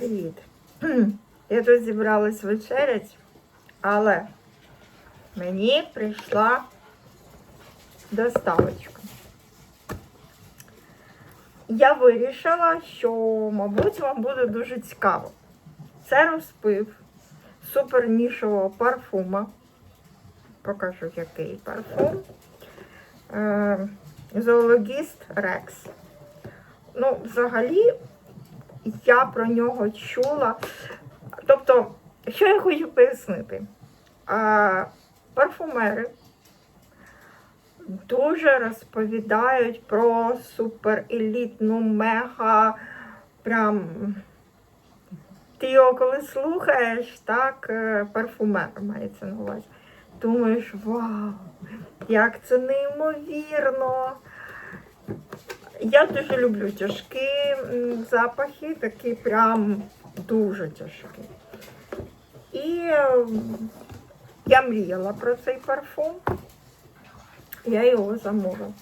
Привіт. Я тут зібралась вечерять, але мені прийшла доставочка. Я вирішила, що, мабуть, вам буде дуже цікаво. Це розпив супер нішового парфума. Покажу, який парфум. Е, Зоологіст Рекс. Ну, взагалі, я про нього чула. Тобто, що я хочу пояснити? А, парфумери дуже розповідають про суперелітну, мега, прям. Ти його коли слухаєш, так, е, парфумер мається на увазі. Думаєш, вау, як це неймовірно. Я дуже люблю тяжкі запахи, такі прям дуже тяжкі. І я мріяла про цей парфум. Я його замовила.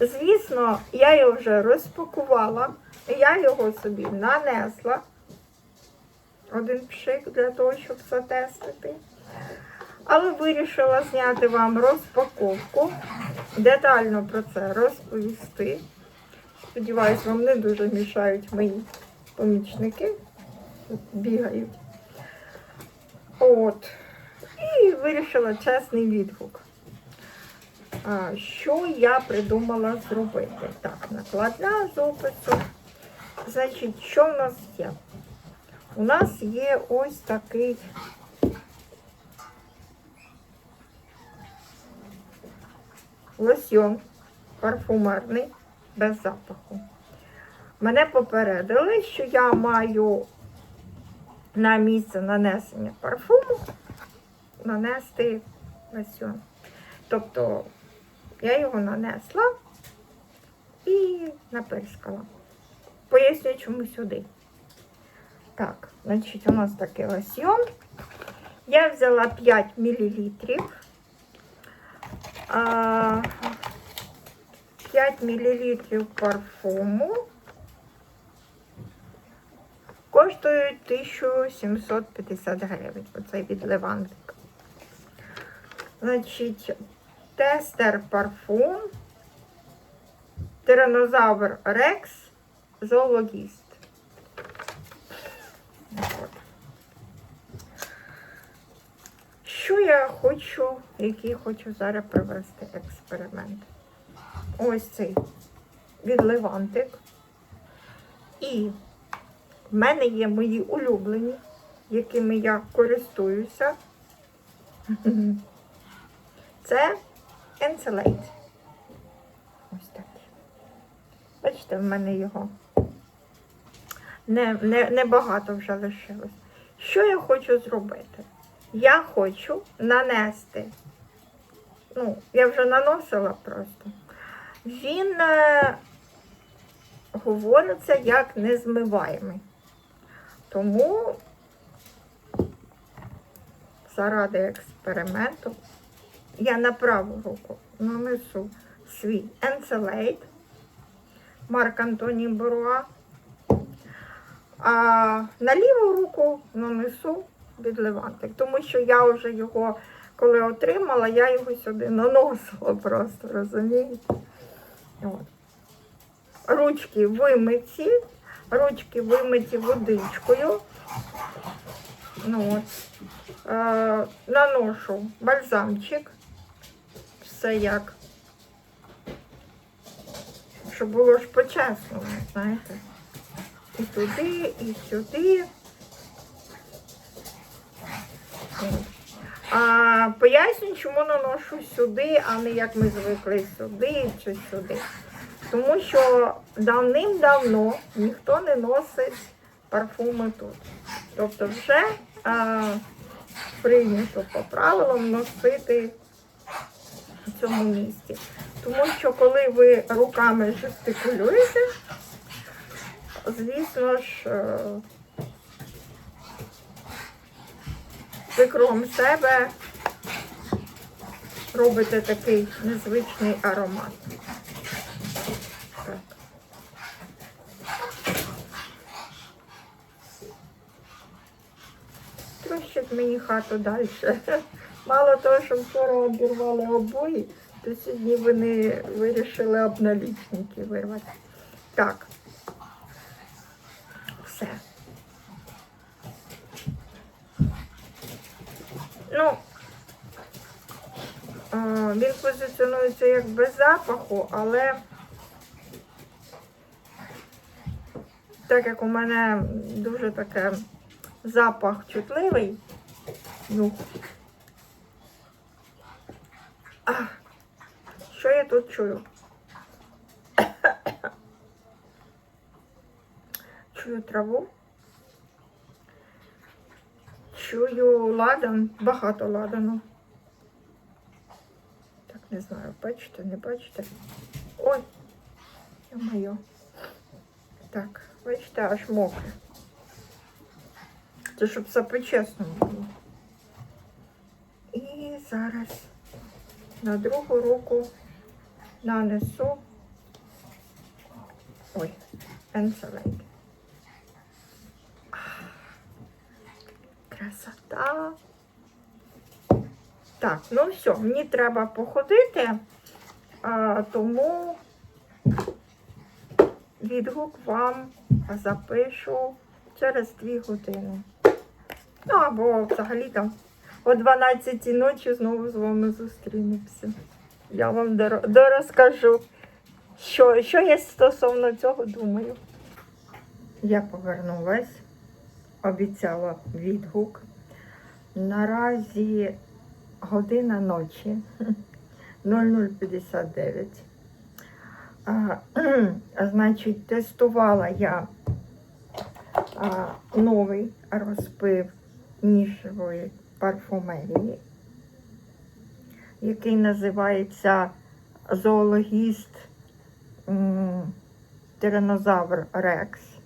Звісно, я його вже розпакувала, я його собі нанесла. Один пшик для того, щоб затестити. Але вирішила зняти вам розпаковку, детально про це розповісти. Сподіваюсь, вам не дуже мішають мої помічники. Бігають. От. І вирішила чесний відгук. А, що я придумала зробити? Так, накладна з опису. Значить, що в нас є? У нас є ось такий лосьйон парфумерний без запаху. Мене попередили, що я маю на місце нанесення парфуму нанести лосьйон. Тобто я його нанесла і напирскала. Поясню, чому сюди. Так, значить, у нас такий лосьйон. Я взяла 5 мл. 5 мл парфуму коштують 1750 гривень. Оцей від Левантик. Значить, тестер парфум, тиранозавр Рекс, зоологіст. Що я хочу, який хочу зараз провести експеримент? Ось цей відливантик. І в мене є мої улюблені, якими я користуюся. Це Encelate. Ось такий. Бачите, в мене його не, не, небагато вже лишилось. Що я хочу зробити? Я хочу нанести, ну, я вже наносила просто. Він е, говориться як незмиваємий. Тому заради експерименту я на праву руку нанесу свій Encelate Марк Антоній Боруа, а на ліву руку нанесу від Левантик, тому що я вже його, коли отримала, я його сюди наносила просто, розумієте? От. Ручки вимиті, ручки вимиті водичкою. Ну, от. Е, наношу бальзамчик. Все як. Щоб було ж по-чесному, знаєте. І туди, і сюди. А поясню, чому наношу сюди, а не як ми звикли сюди чи сюди. Тому що давним-давно ніхто не носить парфуми тут. Тобто вже а, прийнято по правилам носити в цьому місці. Тому що коли ви руками жестикулюєте, звісно ж, ви крім себе робите такий незвичний аромат. Трощить мені хату далі. Мало того, що вчора обірвали обої, то сьогодні вони вирішили обналічники вирвати. Так. Ну, він позиціонується як без запаху, але так як у мене дуже таке запах чутливий, ну. Що я тут чую? Чую траву. Чую ладан, багато ладану. Так, не знаю, бачите, не бачите. Ой, моє. Так, бачите, аж мокре. Це щоб все по-чесному було. І зараз на другу руку нанесу. Ой, енселейт. Красота. Так, ну все, мені треба походити, а, тому відгук вам запишу через 2 години. Ну, або взагалі там о 12 ночі знову з вами зустрінемося. Я вам дор- дорозкажу, що, що я стосовно цього думаю. Я повернулась, обіцяла відгук. Наразі година ночі 0059. А, значить, тестувала я а, новий розпив нішевої парфумерії, який називається зоологіст Тиранозавр Рекс.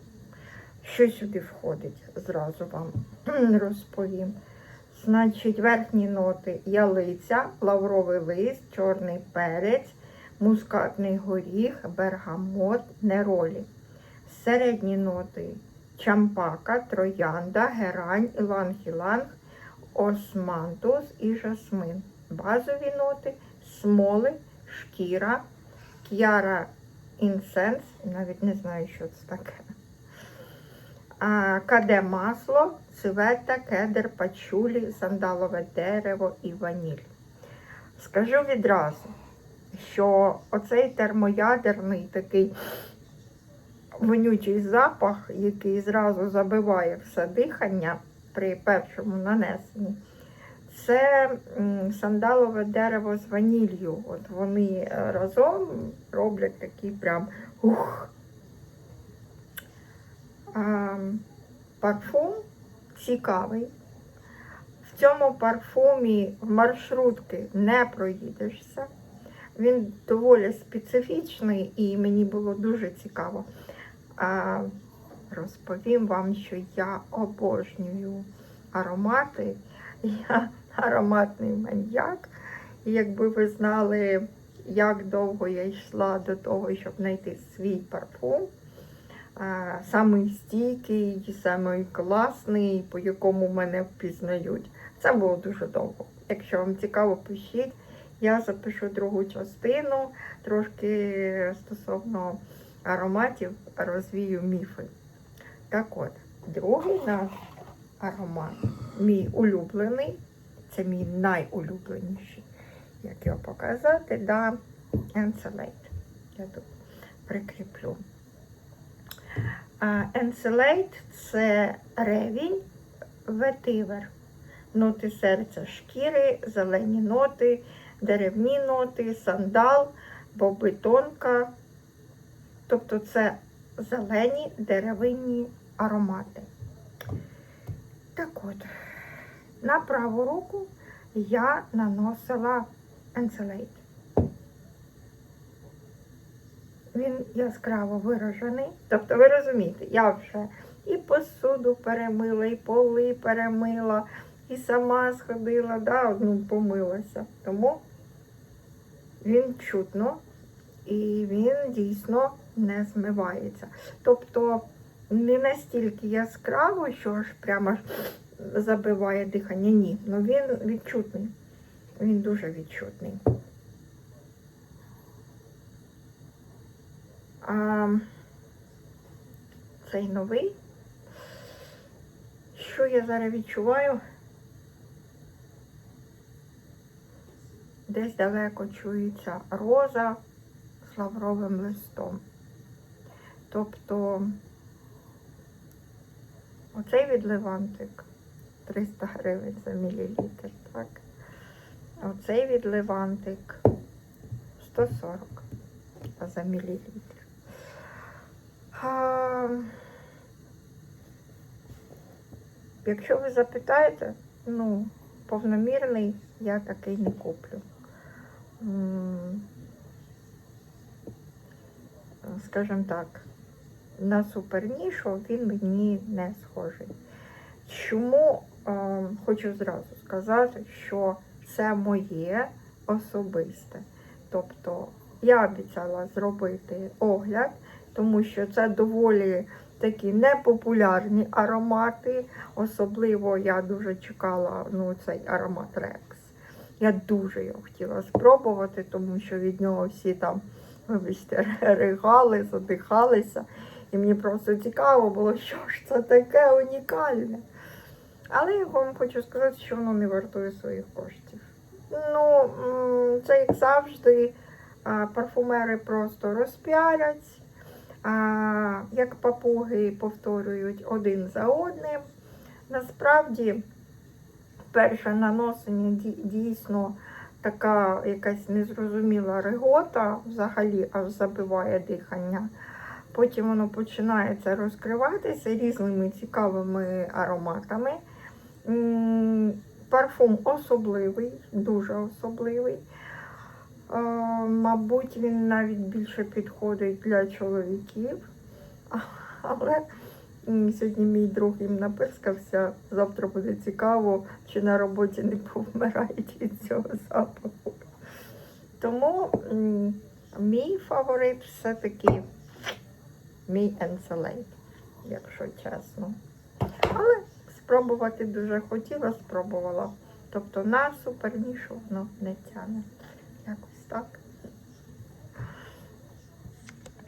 Що сюди входить, зразу вам розповім. Значить, верхні ноти ялиця, лавровий лист, чорний перець, мускатний горіх, бергамот, неролі. Середні ноти чампака, троянда, герань, іланг-іланг, османтус і жасмин. Базові ноти смоли, шкіра, к'яра інсенс, навіть не знаю, що це таке. Каде масло, цвета, кедр, пачулі, сандалове дерево і ваніль. Скажу відразу, що оцей термоядерний такий вонючий запах, який зразу забиває все дихання при першому нанесенні, це сандалове дерево з ваніллю. От вони е, разом роблять такий прям ух. Парфум цікавий. В цьому парфумі в маршрутки не проїдешся. Він доволі специфічний і мені було дуже цікаво. Розповім вам, що я обожнюю аромати. Я ароматний маньяк. І якби ви знали, як довго я йшла до того, щоб знайти свій парфум, самий стійкий, самий класний, по якому мене впізнають. Це було дуже довго. Якщо вам цікаво, пишіть. Я запишу другу частину, трошки стосовно ароматів розвію міфи. Так от, другий наш аромат, мій улюблений, це мій найулюбленіший, як його показати, да, Encelate. Я тут прикріплю. Encelate – це ревінь, ветивер. Ноти серця шкіри, зелені ноти, деревні ноти, сандал, бобитонка. Тобто це зелені деревинні аромати. Так от, на праву руку я наносила Encelate. Він яскраво виражений. Тобто, ви розумієте, я вже і посуду перемила, і поли перемила, і сама сходила, да, ну, помилася. Тому він чутно і він дійсно не змивається. Тобто не настільки яскраво, що ж прямо забиває дихання. Ні, ну він відчутний. Він дуже відчутний. А цей новий. Що я зараз відчуваю? Десь далеко чується роза з лавровим листом. Тобто оцей відливантик 300 гривень за мілілітр, так? Оцей відливантик 140 за мілілітр. Якщо ви запитаєте, ну, повномірний я такий не куплю. Скажімо так, на супернішу він мені не схожий. Чому е, хочу зразу сказати, що це моє особисте. Тобто я обіцяла зробити огляд, тому що це доволі такі непопулярні аромати. Особливо я дуже чекала ну, цей аромат Рекс. Я дуже його хотіла спробувати, тому що від нього всі там, вибачте, ригали, задихалися. І мені просто цікаво було, що ж це таке унікальне. Але я вам хочу сказати, що воно не вартує своїх коштів. Ну, це як завжди, парфумери просто розпіарять, як папуги повторюють один за одним. Насправді, перше наносення дійсно така якась незрозуміла регота, взагалі аж забиває дихання. Потім воно починається розкриватися різними цікавими ароматами. Парфум особливий, дуже особливий. Е, Мабуть, він навіть більше підходить для чоловіків. Але сьогодні мій друг їм напискався. Завтра буде цікаво, чи на роботі не повмирають від цього запаху. Тому мій фаворит все-таки мій Ensolate, якщо чесно. Але спробувати дуже хотіла, спробувала. Тобто на воно не тяне. Так.